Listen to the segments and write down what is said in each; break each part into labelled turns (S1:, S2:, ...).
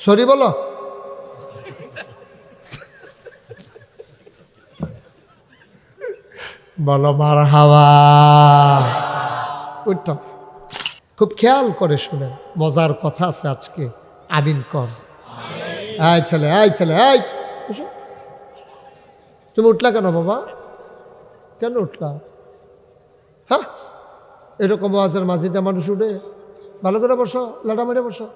S1: Sorry বলো। বলো মার হাওয়া খুব খেয়াল করে শুনেন, মজার কথা আছে আজকে, আমিন কর আয় ছেলে আয় ছেলে আয়। তুমি উঠলা কেন বাবা? কেন উঠলা? হ্যাঁ? এরকম আওয়াজের মাঝিতে মানুষ উঠে। ভালো করে বসো লাটা মেরে বসো।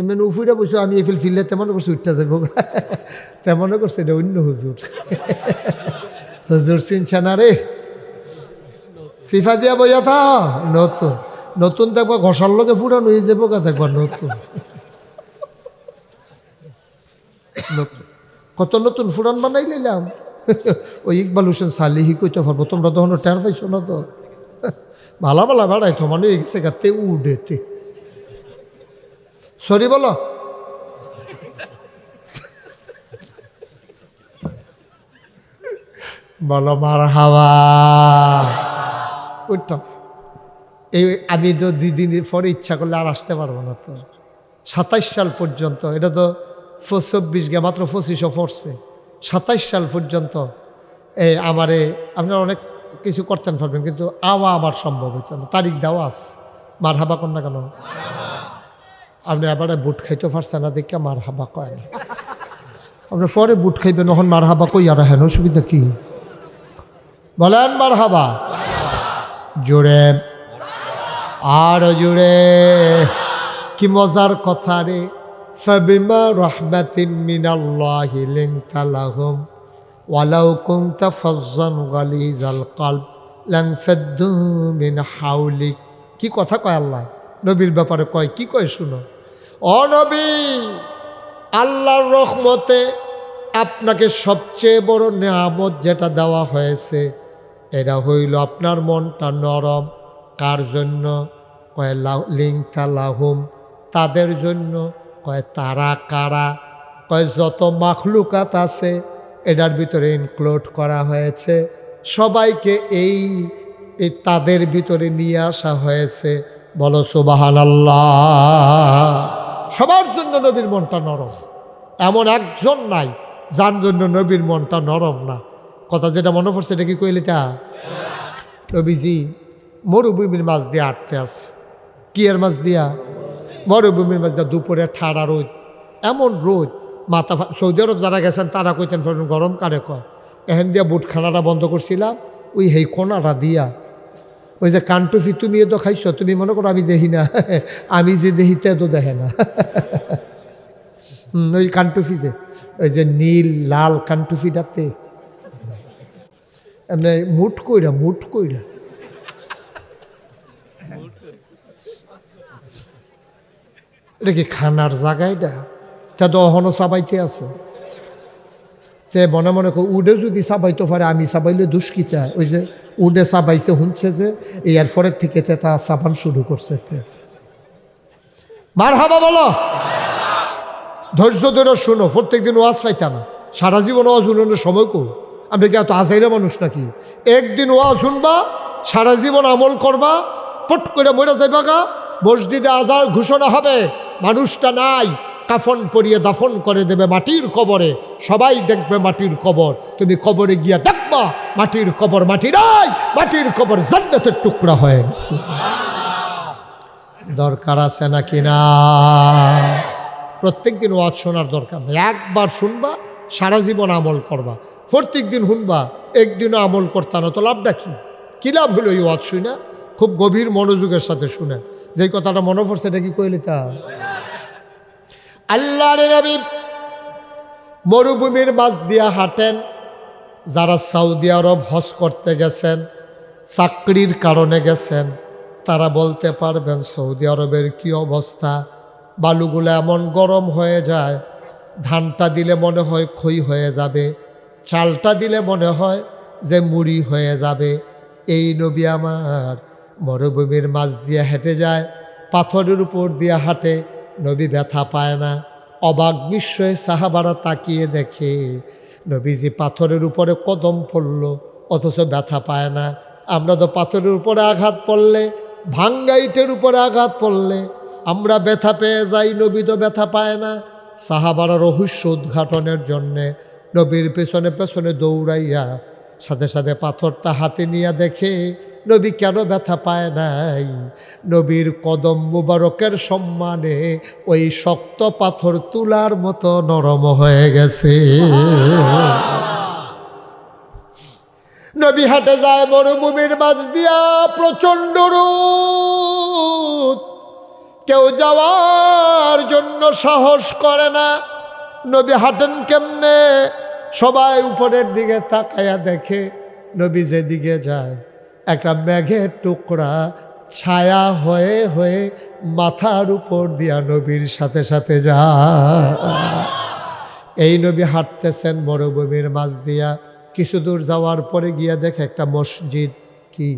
S1: তুমি উফুরে বসো আমি এফিল ফিরলে তেমন করছি, উঠতে যাব তেমনও করছে, এটা অন্য হুজুর। হুজুর চিনছে না রে। সিফা দিয়া বইয়া থা, নতুন। নতুন দেখবা ঘষার লোকে ফুটানো হয়ে যাব কা দেখবা নতুন। কত নতুন ফুরান বানাই নিলাম ওই ইকবাল হোসেন সালিহি কইতে পারব, তোমরা তখন টের পাইছো না তো। ভালা ভালা বেড়াই তো মানে গেছে গাতে উডেতে সরি বলো। বলো মার হাওয়া এই আমি তো দুদিন পরে ইচ্ছা করলে আর আসতে পারব না তো। সাতাইশ সাল পর্যন্ত, এটা তো চব্বিশ গে মাত্র পঁচিশও পড়ছে। সাতাইশ সাল পর্যন্ত এই আমারে আপনারা অনেক কিছু করতেন পারবেন কিন্তু আওয়া আমার সম্ভব হইতো না। তারিখ দেওয়া আছে। মার হাবা না কেন? আপনি এবারে বুট খাইতে পারছেন না, দেখে মার হাবা কয় না। আপনি পরে বুট খাইবেন তখন মার হাবা কই আর হেন? অসুবিধা কি? বলেন মার হাবা জোরে। আর জুড়ে কি মজার কথা রে। ফাবিমা রহমাতিন মিনাল্লাহি লিনতা লাহুম, ওয়ালাউ কুনতা ফাজ্জান গালিজাল কলব লানফাদ্দু মিন হাওলিক কি কথা কয় আল্লাহ? নবীর ব্যাপারে কয়, কি কয় শুনো? ও নবী, আল্লাহর রহমতে আপনাকে সবচেয়ে বড় নেয়ামত যেটা দেওয়া হয়েছে, এটা হইল আপনার মনটা নরম। কার জন্য? কয় লিঙ্কা লাহুম। তাদের জন্য? কয়, তারা কারা? কয়, যত মাখলুকাত আছে, এটার ভিতরে ইনক্লুড করা হয়েছে। সবাইকে এই তাদের ভিতরে নিয়ে আসা হয়েছে। বলো সুবাহান সবার জন্য নবীর মনটা নরম। এমন একজন নাই যার জন্য নবীর মনটা নরম না। কথা যেটা মনে পড়ছে, এটা কি কইলে তা? নবীজি, মরুভূমির মাছ দিয়ে আটতে আছে। কি এর মাছ দিয়া? মরুভূমির মাছ দিয়া দুপুরে ঠাড়া রোদ। এমন রোদ, মাথা সৌদি আরব যারা গেছেন, তারা কইতেন গরম কারে কয়? এহেন দিয়া বুটখানাটা বন্ধ করছিলাম, ওই হেই কোনাটা দিয়া ওই যে কানটুফি তুমি তো খাইছো, তুমি মনে করো আমি দেখি না। আমি যে দেখি তে তো দেখে না। ওই কানটুফি যে, ওই যে নীল, লাল কানটুফিটাতে এমনি মুট কইরা মুট কইরা। এটা কি খানার জায়গা এটা? তা তো অহনো চাবাইতে আছে। তে মনে মনে কর উডে যদি চাবাইতে পারে, আমি চাবাইলে দুষ্কিতা ওই যে উডে চাবাইছে, শুনছে যে এরপরের থেকে তে তা চাবান শুরু করছে তে। মার হাবা বলো। ধৈর্য ধরে শোনো, প্রত্যেকদিন ওয়াজ পাইতা না। সারা জীবন ওয়াজ শুনানোর সময় কো আমরা কি এত আজাইরা মানুষ নাকি? একদিন ওয়াজ শুনবা, সারা জীবন আমল করবা, পট করে মরে যাইবা গা। মসজিদে আজার ঘোষণা হবে, মানুষটা নাই। কাফন পরিয়ে দাফন করে দেবে মাটির কবরে। সবাই দেখবে মাটির কবর। তুমি কবরে গিয়া দেখবা, মাটির কবর মাটি নাই, মাটির কবর জান্নাতের টুকরা হয়ে গেছে। দরকার আছে নাকি না? প্রত্যেক দিন ওয়াজ শোনার দরকার নেই। একবার শুনবা, সারা জীবন আমল করবা। প্রত্যেক দিন শুনবা, একদিনও আমল করতা না, তো লাভটা কি? কী লাভ হলো এই ওয়াজ শুনে খুব গভীর মনোযোগের সাথে শুনে যে কথাটা মনে পড়ছে, এটা কি কইলি তা আল্লাহ নবী মরুভূমির মাছ দিয়া হাঁটেন, যারা সৌদি আরব হজ করতে গেছেন, চাকরির কারণে গেছেন, তারা বলতে পারবেন, সৌদি আরবের কি অবস্থা? বালুগুলো এমন গরম হয়ে যায়, ধানটা দিলে মনে হয় ক্ষয় হয়ে যাবে, চালটা দিলে মনে হয় যে মুড়ি হয়ে যাবে। এই নবী আমার মরুভূমির মাছ দিয়ে হেঁটে যায়, পাথরের উপর দিয়ে হাঁটে নবী ব্যথা পায় না, অবাক বিস্ময়ে সাহাবারা তাকিয়ে দেখে, নবীজি পাথরের উপরে কদম পড়ল, অথচ ব্যথা পায় না। আমরা তো পাথরের উপরে আঘাত পড়লে ভাঙ্গা ইটের উপরে আঘাত পড়লে, আমরা ব্যথা পেয়ে যাই, নবী তো ব্যথা পায় না। সাহাবারা রহস্য উদ্ঘাটনের জন্যে নবীর পেছনে পেছনে দৌড়াইয়া সাথে সাথে পাথরটা হাতে নিয়ে দেখে নবী কেন ব্যথা পায় নাই? নবীর কদম মুবারকের সম্মানে ওই শক্ত পাথর তুলার মতো নরম হয়ে গেছে। নবী হাটে যায় মরুভূমির মাঝ দিয়া প্রচণ্ড রূপ কেউ যাওয়ার জন্য সাহস করে না। নবী হাঁটেন কেমনে? সবাই উপরের দিকে তাকায়া দেখে নবী যেদিকে যায়। একটা মেঘের টুকরা ছায়া হয়ে হয়ে মাথার উপর দিয়া নবীর সাথে সাথে যা। এই নবী হাঁটতেছেন মরুভূমির মাঝ দিয়া। কিছু দূর যাওয়ার পরে গিয়া দেখে একটা মসজিদ। কি?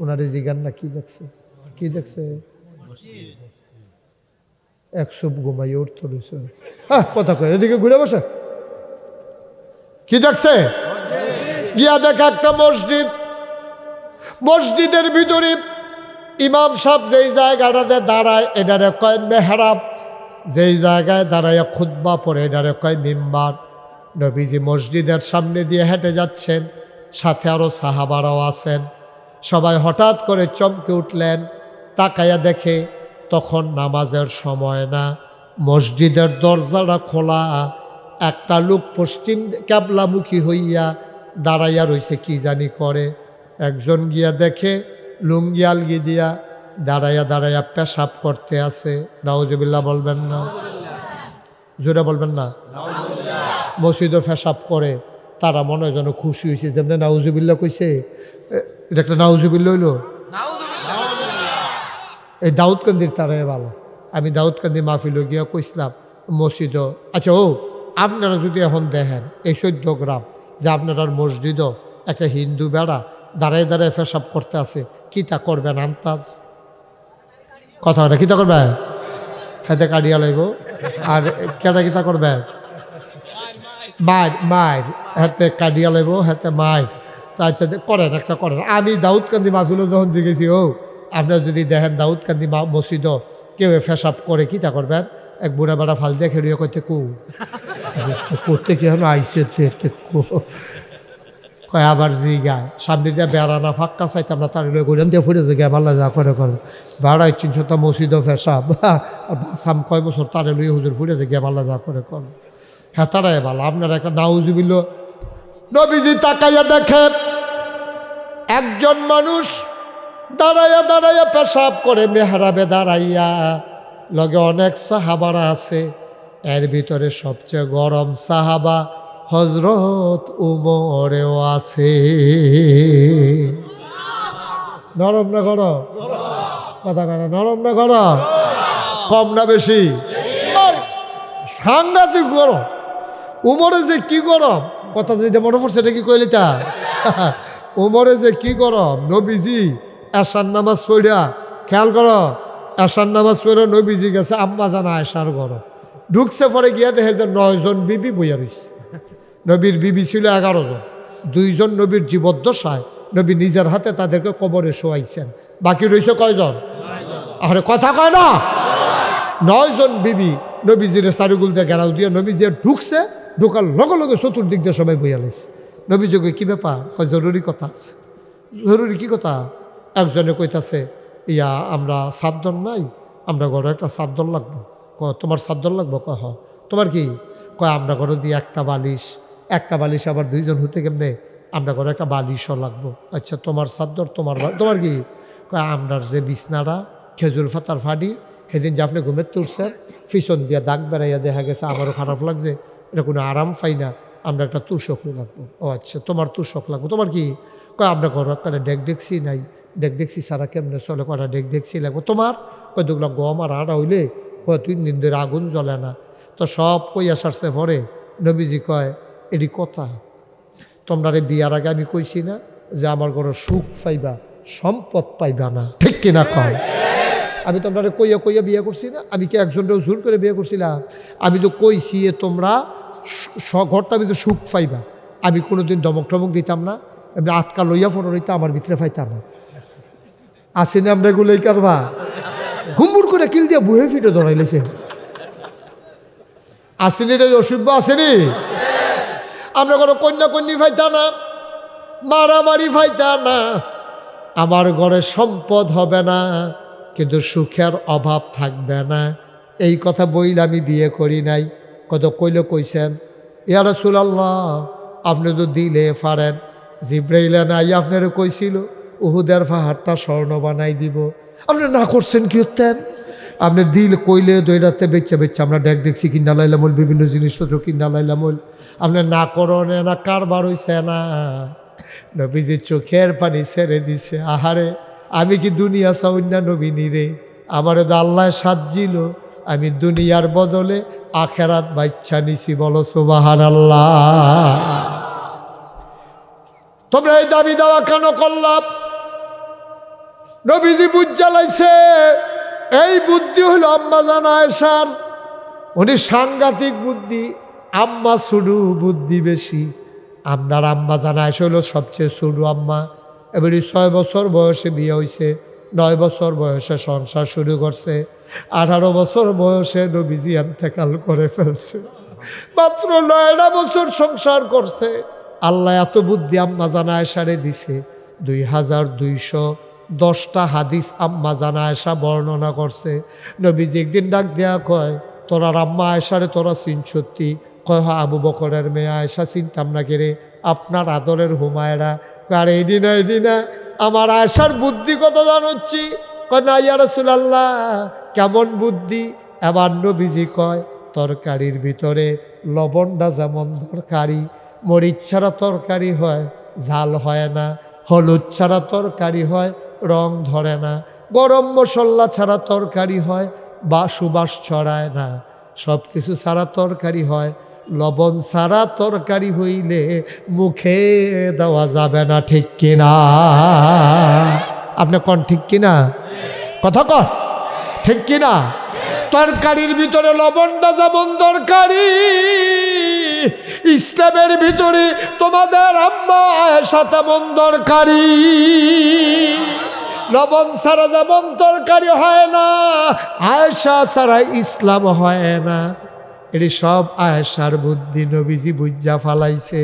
S1: ওনারে জিগান না কি দেখছে? কি দেখছে? এক সুপ ঘুমাই উঠতে রয়েছে হ্যাঁ কথা কয় এদিকে ঘুরে বসে। কি দেখছে? গিয়া দেখে একটা মসজিদ। মসজিদের ভিতরে ইমাম সাহেব যেই জায়গাটাতে দাঁড়ায়, এটারে কয় মেহরাব। যেই জায়গায় দাঁড়ায় খুদ্া পরে এটারে কয় মিম্বার। নবীজি মসজিদের সামনে দিয়ে হেঁটে যাচ্ছেন, সাথে আরও সাহাবারাও আছেন। সবাই হঠাৎ করে চমকে উঠলেন, তাকায়া দেখে তখন নামাজের সময় না, মসজিদের দরজাটা খোলা, একটা লোক পশ্চিম ক্যাবলামুখী হইয়া দাঁড়াইয়া রইছে, কি জানি করে। একজন গিয়া দেখে লুঙ্গি আলগি দিয়া দাঁড়াইয়া দাঁড়াইয়া পেশাব করতে আছে। নাউজবিল্লা বলবেন না? জোরে বলবেন না? মসজিদও পেশাব করে, তারা মনে হয় যেন খুশি হয়েছে। যেমনি নাউজুবিল্লা কইছে এটা একটা নাউজুবিল্লা হইল? এই দাউদকান্দির তারাই ভালো। আমি দাউদকান্দি মাহফিল গিয়া কইছিলাম, মসজিদও। আচ্ছা ও, আপনারা যদি এখন দেখেন, এই চোদ্দ গ্রাম, যে আপনার মসজিদও, একটা হিন্দু বেড়া দাঁড়ায় দাঁড়ায় পেশাব করতে আছে। কিতা করবেন আন্তাজ? কথা হয় না, কী কিতা করবেন হাতে কাটিয়া লাইব। আর কেটা কিতা করবেন মায়ের মায়ের হাতে কাটিয়া লাইব, হাতে মার তা আচ্ছা করেন, একটা করেন। আমি দাউদকান্দি মাহফিলও যখন জিগেছি, ও, আপনার যদি দেখেন দাউদকান্দি মা মসজিদও কেউ ফেসাব করে, কি তা করবেন? এক বুড়া বেড়া ফাল দেখে রুয়ে কইতে কু। করতে কি হলো আইসে তে তে কু। কয়, আবার জি গায় সামনে দিয়ে বেড়ানা ফাঁকা চাইতাম না, তার ঘুরেন দিয়ে ফুটে যে ভালো যা, করে করে। ভাড়াই চিনশত মসজিদও ফেসাব। আর সাম কয় বছর তারে লুই হুজুর ফুটে যে গে ভালো যা, করে করে। হ্যাঁ তারাই ভালো। আপনার একটা নাউজুবিল নবীজি তাকাইয়া দেখে, একজন মানুষ দাঁড়াইয়া দাঁড়াইয়া পেশাব করে, মেহরাবে দাঁড়াইয়া। লগে অনেক সাহাবারা আছে, এর ভিতরে সবচেয়ে গরম সাহাবা হজরত উমরেও আছে। নরম না গরম? কথা কথা নরম না গরম? কম না বেশি? সাংঘাতিক গরম। উমরে যে কি গরম? কথা যেটা মনে পড়ছে, এটা কি কইলি তা? উমরে যে কি গরম? নবীজি এসার নামাজ পড়িয়া, খেয়াল করো এসার নামাজ পড়ে নবীজি গেছে আম্মা জানা এসার গরম। ঢুকছে পরে গিয়া দেখে যে নয়জন বিবি বইয়া রইছে। নবীর বিবি ছিল এগারো জন। দুইজন নবীর জীবদ্দশায় নবী নিজের হাতে তাদেরকে কবরে শোয়াইছেন। বাকি রয়েছে কয়জন? আরে কথা কয় না। নয়জন বিবি নবীজির সারুগুল দিয়ে গেরাও দিয়ে নবীজি ঢুকছে, ঢোকার লগে লগে চতুর্দিক দিয়ে সবাই বইয়া লাইছে। নবীযোগে কি ব্যাপার? কয় জরুরি কথা আছে। জরুরি কি কথা? একজনে কইতাছে, ইয়া, আমরা সাতজন নাই, আমরা ঘরে একটা সাতজন লাগবো। ক তোমার সাতজন লাগবো? ক হ। তোমার কি? কয়, আমরা ঘরে দিয়ে একটা বালিশ একটা বালিশ আবার দুইজন হতে কেমনে? আমরা ঘরে একটা বালিশও লাগবো। আচ্ছা তোমার সাতজন তোমার তোমার কি? আমরার যে বিছনাটা, খেজুর ফাতার ফাড়ি, সেদিন যে আপনি ঘুমের তুলছেন, পিছন দিয়া দাগ বেড়াইয়া দেখা গেছে, আমারও খারাপ লাগছে। এটা কোনো আরাম পাই না। আমরা একটা তুষক লাগবো। ও আচ্ছা তোমার তুষক লাগবো। তোমার কি? কয়, আমরা ঘর একটা ডেক ডেকসি নাই। ডেক ডেকসি সারা কেমনে চলে? কটা ডেক ডেকসি লাগবো। তোমার? কয়, দুগুলো গম আর আড়া হইলে, কয় তুই নিন্দের আগুন জ্বলে না। তো সব কই আসারছে পরে। নবীজি কয় এটি কথা। তোমরা রে বিয়ার আগে আমি কইছি না যে আমার ঘরে সুখ পাইবা, সম্পদ পাইবা না। ঠিক কিনা কয় আমি তোমরা কইয়া কইয়া বিয়ে করছি না। আমি কি একজনটাও জোর করে বিয়ে করছিলাম? আমি তো কইছি তোমরা ঘরটা আমি তো সুখ পাইবা। আমি কোনোদিন দমক টমক দিতাম না। এমনি আটকা লইয়া ফটো রইতে আমার ভিতরে পাইতাম না। আসি না আমরা এগুলোই কারবা? হুম্বুর করে কিল দিয়ে বুহে ফিটে ধরাইলেছে। আসেনি রে অসুব্য আসেনি আমরা কোনো কন্যা কন্যি ফাইতা না, মারামারি ফাইতা না। আমার ঘরে সম্পদ হবে না, কিন্তু সুখের অভাব থাকবে না। এই কথা বইলে আমি বিয়ে করি নাই। কত কইলে কইছেন, ইয়া রাসূলুল্লাহ, আপনি তো দিলে পারেন জিব্রাইলে নাই আপনারে কইছিল, উহুদের পাহাড়টা স্বর্ণ বানাই দিব। আপনি না করছেন কি হতেন? আপনি দিল কইলে দইরাতে বেচে বেচে আমরা ডেক দেখছি কিনা লাইলাম বিভিন্ন জিনিসপত্র কিনা লাইলাম হল আপনি না করনে না কারবার হইছে না। নবীজি চোখের পানি ছেড়ে দিছে, আহারে, আমি কি দুনিয়া চাউন্য নবীনী রে? আমার তো আল্লাহ সাজিল আমি দুনিয়ার বদলে আখেরাত বাচ্চা নিছি, বলো সুবাহান আল্লাহ তোমরা এই দাবি দেওয়া কেন করলাম? নবীজি বুঝ জ্বালাইছে। এই বুদ্ধি হলো আম্মা জানা এসার উনি সাংঘাতিক বুদ্ধি, আম্মা শুরু বুদ্ধি বেশি। আপনার আম্মা জানা এসে হলো সবচেয়ে শুরু আম্মা। এবারে ছয় বছর বয়সে বিয়ে হয়েছে নয় বছর বয়সে সংসার শুরু করছে, আঠারো বছর বয়সে নবীজি এন্তেকাল করে ফেলছে। মাত্র নয়টা বছর সংসার করছে। আল্লাহ এত বুদ্ধি আম্মা জানা এসারে দিছে, দুই হাজার দুইশো দশটা হাদিস আম্মা জানা আয়সা বর্ণনা করছে। নবীজি একদিন ডাক দেয়া কয়, তোরা আম্মা আয়সারে তোরা চিন সত্যি? কয় হ্যাঁ আবু বকরের মেয়ে আয়সা চিনতাম না কেরে আপনার আদরের হুমায়রা। আর, এডি না এডি না, আমার আয়সার বুদ্ধি কত জানোচ্ছি? কয়, না, ইয়া রাসূলুল্লাহ, কেমন বুদ্ধি? এবার নবীজি কয়, তরকারির ভিতরে লবণটা যেমন তরকারি মরিচ ছাড়া তরকারি হয়, ঝাল হয় না, হলুদ ছাড়া তরকারি হয় রং ধরে না। গরম মশলা ছাড়া তরকারি হয়, বা সুবাস ছড়ায় না। সব কিছু ছাড়া তরকারি হয়, লবণ ছাড়া তরকারি হইলে মুখে দেওয়া যাবে না, ঠিক কিনা? আপনি কন ঠিক কিনা? কথা কন। ঠিক কিনা? তরকারির ভিতরে লবণটা যেমন তরকারি ইসলামের ভিতরে তোমাদের আম্মা আয়েশা মন দরকারি। লবণ ছাড়া যেমন তরকারি হয় না, আয়েশা ছাড়া ইসলাম হয় না। এটি সব আয়েশার বুদ্ধি, নবীজি বুঝা ফালাইছে।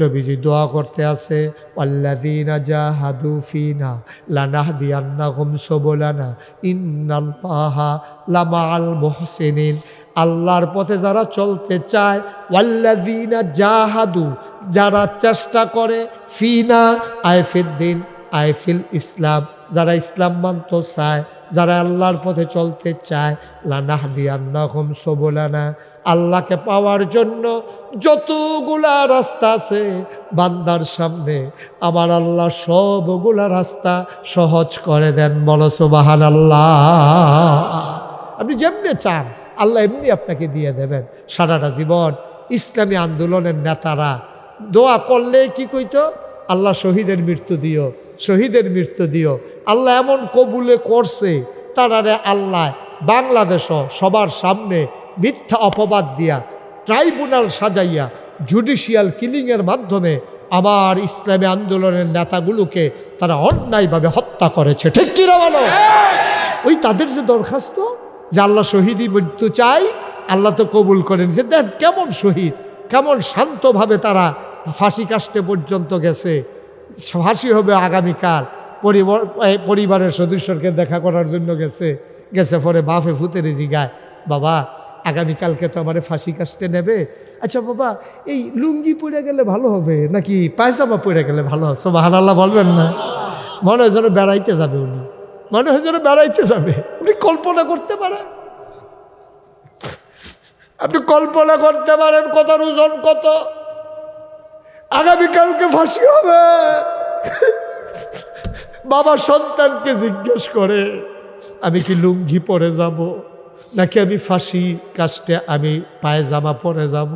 S1: নবীজি দোয়া করতে আছে আল্লাদিনা যা হাদু ফিনা লানাহ দিয়ান্না হুম সবলানা, ইন্নাল্লাহা লামাল মোহসেনিন। আল্লাহর পথে যারা চলতে চায় ওয়াল্লাদিনা জাহাদু, যারা চেষ্টা করে, ফিনা আয়ফিদ্দিন আয়ফিল ইসলাম। যারা ইসলাম মানতে চায়, যারা আল্লাহর পথে চলতে চায় লানাহ দিয়ান্না হোম সবলানা। আল্লাহকে পাওয়ার জন্য যতগুলা রাস্তা আছে, বান্দার সামনে আমার আল্লাহ সবগুলা রাস্তা সহজ করে দেন। বলো সুবাহান আল্লাহ আপনি যেমনি চান, আল্লাহ এমনি আপনাকে দিয়ে দেবেন। সারাটা জীবন ইসলামী আন্দোলনের নেতারা দোয়া করলে কি কইতো? আল্লাহ শহীদের মৃত্যু দিও, শহীদের মৃত্যু দিও। আল্লাহ এমন কবুলে করছে তারারে আল্লাহ বাংলাদেশও সবার সামনে মিথ্যা অপবাদ দিয়া, ট্রাইব্যুনাল সাজাইয়া, জুডিশিয়াল কিলিংয়ের মাধ্যমে আমার ইসলামী আন্দোলনের নেতাগুলোকে তারা অন্যায়ভাবে হত্যা করেছে। ঠিক কিনা বলো? ওই তাদের যে দরখাস্ত, যে আল্লাহ শহীদই মৃত্যু চাই আল্লাহ তো কবুল করেন যে দেখ কেমন শহীদ, কেমন শান্তভাবে তারা ফাঁসি কাস্টে পর্যন্ত গেছে। ফাঁসি হবে আগামীকাল। পরিবার পরিবারের সদস্যকে দেখা করার জন্য গেছে। গেছে পরে বাফে ফুতে রেজি গায়। বাবা, আগামীকালকে তো আমার ফাঁসি কাস্টে নেবে। আচ্ছা বাবা, এই লুঙ্গি পরে গেলে ভালো হবে নাকি পায়জামা পরে গেলে ভালো হবে? সোবাহান আল্লাহ বলবেন না। মনে হয় যেন বেড়াইতে যাবে উনি। মনে হয় যেন বেড়াইতে যাবে। উনি কল্পনা করতে পারেন আপনি কল্পনা করতে পারেন কত ওজন কত? আগামীকালকে ফাঁসি হবে। বাবা সন্তানকে জিজ্ঞেস করে, আমি কি লুঙ্গি পরে যাব? নাকি আমি ফাঁসি কাস্টে আমি পায়জামা পরে যাব?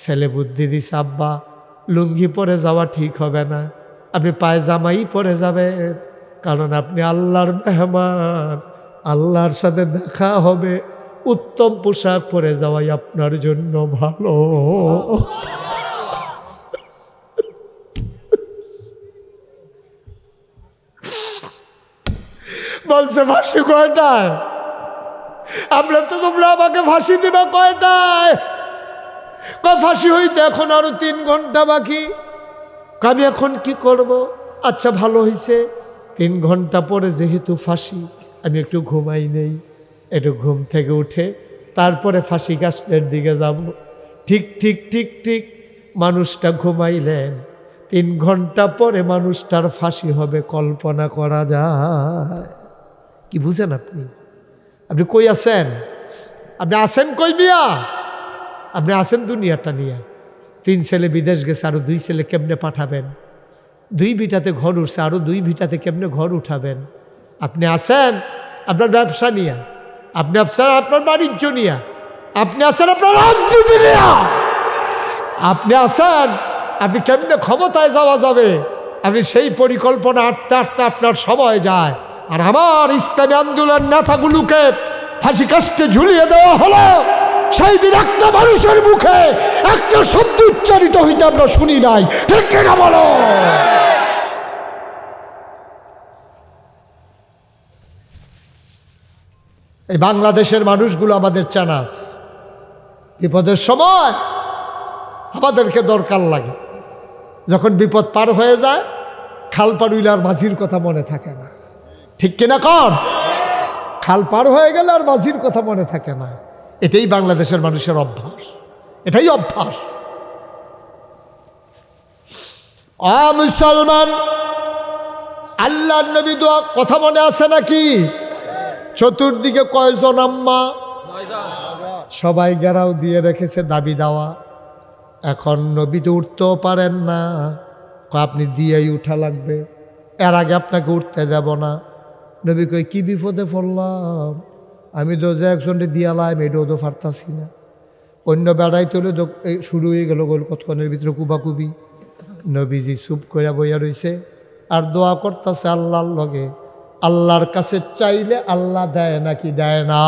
S1: ছেলে বুদ্ধি দিছে, আব্বা, লুঙ্গি পরে যাওয়া ঠিক হবে না। আপনি পায়জামাই পরে যাবেন, কারণ আপনি আল্লাহর মেহমান। আল্লাহর সাথে দেখা হবে। উত্তম পোশাক পরে যাওয়াই আপনার জন্য ভালো। বলছে, ফাঁসি কয়টায়? আমরা তো তোমরা আমাকে ফাঁসি দিবা কয়টায়? কয়, ফাঁসি হইতে এখন আরও তিন ঘণ্টা বাকি। আমি এখন কি করব? আচ্ছা ভালো হয়েছে তিন ঘণ্টা পরে যেহেতু ফাঁসি, আমি একটু ঘুমাই নেই। একটু ঘুম থেকে উঠে তারপরে ফাঁসি গাছের দিকে যাব। ঠিক ঠিক ঠিক ঠিক, মানুষটা ঘুমাইলেন। তিন ঘণ্টা পরে মানুষটার ফাঁসি হবে, কল্পনা করা যায়। কি বুঝেন আপনি? আপনি কই আছেন? আপনি আছেন কই মিয়া? আপনি আছেন দুনিয়াটা নিয়ে। তিন ছেলে বিদেশ গেছে, আরও দুই ছেলে কেমনে পাঠাবেন? দুই ভিটাতে ঘর উঠছে, আরও দুই ভিটাতে কেমনে ঘর উঠাবেন? আপনি আছেন আপনার ব্যবসা নিয়ে, আপনি আছেন আপনার বাণিজ্য নিয়ে, আপনি আছেন আপনার রাজনীতি নিয়ে। আপনি আছেন, আপনি কেমনে ক্ষমতায় যাওয়া যাবে? আপনি সেই পরিকল্পনা আটতে আটতে আপনার সময় যায়। আর আমার ইসলামী আন্দোলন নেতাগুলোকে ফাঁসি কাস্টে ঝুলিয়ে দেওয়া হলো, সেই দিন একটা মানুষের মুখে একটা শব্দ উচ্চারিত হইতে আমরা শুনি নাই। ঠিক কিনা বলো? এই বাংলাদেশের মানুষগুলো আমাদের চানাস বিপদের সময় আমাদেরকে দরকার লাগে। যখন বিপদ পার হয়ে যায়, খাল পারুইলার মাঝির কথা মনে থাকে না। ঠিক কিনা কন? খাল পার হয়ে গেলে আর মাঝির কথা মনে থাকে না। এটাই বাংলাদেশের মানুষের অভ্যাস। এটাই অভ্যাস। অ মুসলমান আল্লাহ নবী দোয়া কথা মনে আছে নাকি? চতুর্দিকে কয়জন আম্মা? সবাই গেরাও দিয়ে রেখেছে দাবি দেওয়া। এখন নবী তো উঠতেও পারেন না। আপনি দিয়েই উঠা লাগবে। এর আগে আপনাকে উঠতে দেব না। নবী কই কি বিপদে পড়লাম? আমি তো যে একজনকে দিয়ালাম এটাও তো পারতাছি না। অন্য বেড়াই তোলে শুরু হয়ে গেল গোল কতক্ষণের ভিতরে কুবাকুবি। নবীজি চুপ করে বইয়া রইছে। আর দোয়া করতেছে আল্লাহর লগে। আল্লাহর কাছে চাইলে আল্লাহ দেয় নাকি দেয় না।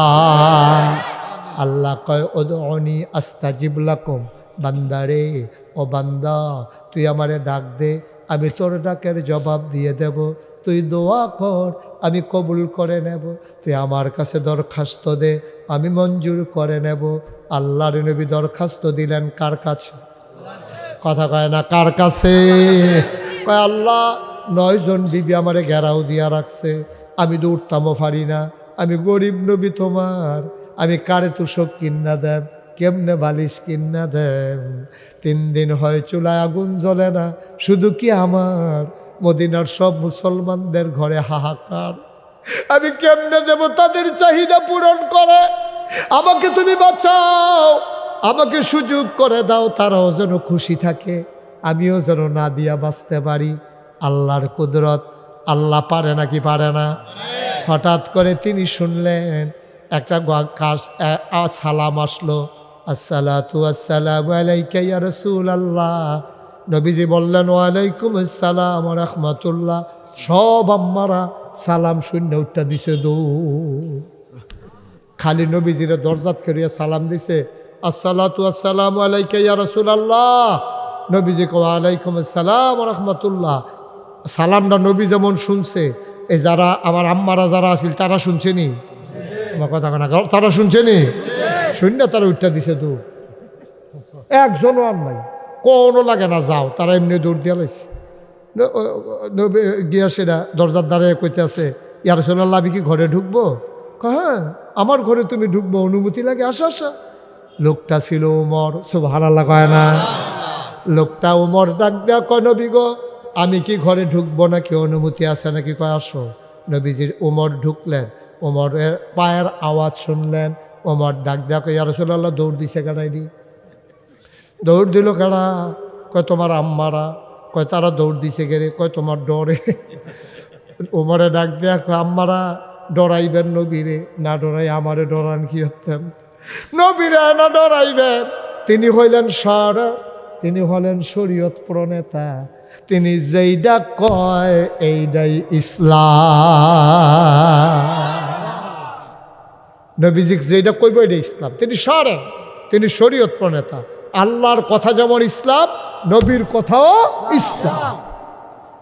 S1: আল্লাহ কয় ওদনি আস্তা জিবলাকম বান্দারে, ও বান্দা, তুই আমারে ডাক দে, আমি তোর ডাকের জবাব দিয়ে দেব। তুই দোয়া কর, আমি কবুল করে নেব। তুই আমার কাছে দরখাস্ত দে, আমি মঞ্জুর করে নেব। আল্লাহর নবী দরখাস্ত দিলেন কার কাছে? কথা কয় না, কার কাছে? কয়, আল্লাহ নয়জন বিবি আমারে ঘেরাও দিয়া রাখছে। আমি তো উঠতামও পারি না, আমি গরিব নবী তোমার। আমি কারে তুষক কিন্না দেব, কেমনে বালিশ কিন্না দেব? তিন দিন হয় চুলায় আগুন জ্বলে না, শুধু কি আমার? মদিনার সব মুসলমানদের ঘরে হাহাকার। আমি কেমনে দেব তাদের চাহিদা পূরণ করে? আমাকে তুমি বাঁচাও। আমাকে সুযোগ করে দাও, তারাও যেন খুশি থাকে। আমিও যেন না দিয়া বাঁচতে পারি। আল্লাহর কুদরত, আল্লাহ পারে নাকি পারে না? হঠাৎ করে তিনি শুনলেন, একটা সালাম আসলো। আসসালাতু আসসালামু আলাইকা ইয়া রাসূলুল্লাহ। নবীজি বললেন ওয়ালাইকুম আসসালাম রাহমাতুল্লাহ। সব আম্মারা সালাম শূন্য উঠটা দিছে দৌড় খালি নবীজিরে দরজাত করিয়া সালাম দিছে আসসালাতু আসসালামু আলাইকা ইয়া রাসূলুল্লাহ। নবীজি কো আলাইকুম আসসালাম ওয়া রাহমাতুল্লাহ। সালামটা নবী যেমন শুনছে এই যারা আমার আম্মারা যারা আছিল তারা শুনছেনি আমার কথা কানা তারা শুনছেনি শূন্য তারা উঠটা দিছে দৌড় একজনও আর নাই। কোনো লাগে না, যাও। তারা এমনি দৌড় দিয়া লাইছে। গিয়া সেটা দরজার দ্বারে কইতে আছে, ইয়ার সোল্লাহ আমি কি ঘরে ঢুকবো? হ্যাঁ আমার ঘরে তুমি ঢুকবো, অনুমতি লাগে, আসা আসা। লোকটা ছিল উমর সব হালাল্লা কয় না? লোকটা উমর ডাক দেয়া কয়, নবী গো, আমি কি ঘরে ঢুকবো নাকি অনুমতি আছে নাকি? কয়, আসো। নবীজির উমর ঢুকলেন, উমরের পায়ের আওয়াজ শুনলেন ওমর ডাক দেয়া কয়, ইয়ার সোল্লাহ দৌড় দিছে কাটাইনি দৌড় দিল কারা কয়, তোমার আম্মারা। কয়, তারা দৌড় দিছে গেলে কয়, তোমার ডরে। ওমরে ডাক দেয়া কয়, আম্মারা, ডরাইবেন নবীরে না ডরাই, আমারে ডরান কি হতেন নবীরে না ডরাইবেন। তিনি হইলেন সর, তিনি হলেন শরীয়ত প্রণেতা। তিনি যেইটা কয় এইটাই ইসলাম। নবীজিক যেটা কইব এটা ইসলাম। তিনি সরেন তিনি শরীয়ত প্রণেতা। আল্লাহর কথা যেমন ইসলাম নবীর কথাও ইসলাম।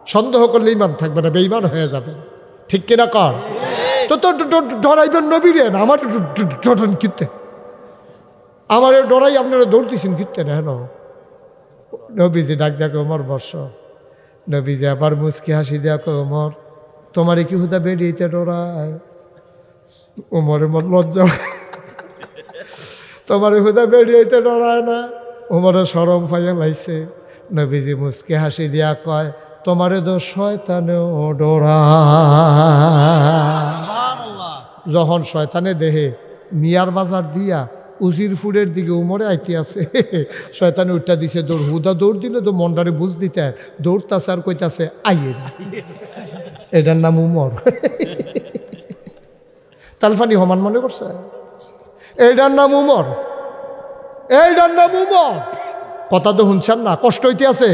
S1: সন্দেহ করলে ইমান থাকবে না বেইমান হয়ে যাবে। ঠিক কিনা কর তো তো ডরাইবেন নবী রে না আমার ডরান কিনতে আমার ডরাই আপনারা দৌড়তেছেন কিনতে না হেন? নবীজি ডাক দেখো ওমর বর্ষ নবীজি আবার মুসকি হাসি দেখো ওমর তোমারে কি হুদা বেরিয়েতে ডরায়? ওমরে মোর লজ্জা তোমার হুদা বেরিয়েতে ডরায় না। ওমরে সরম ফাইয়া লাইছে। নবীজি মুসকে হাসি দিয়া কয় তোমারে তো শয়তানেও ডরা যখন শয়তানে দেহে মিয়ার বাজার দিয়া উজির ফুডের দিকে উমরে আইতে আছে শয়তানে উঠটা দিছে দৌড় হুদা দৌড় দিলে তো মনটারে বুঝ দিতে দৌড়তাছে আর কইতাছে আইয়ে এটার নাম উমর। তালফানি হমান মনে করছে? এইটার নাম উমর। এইটার ডান্ডা উমর কথা তো শুনছেন না কষ্ট হইতে আছে?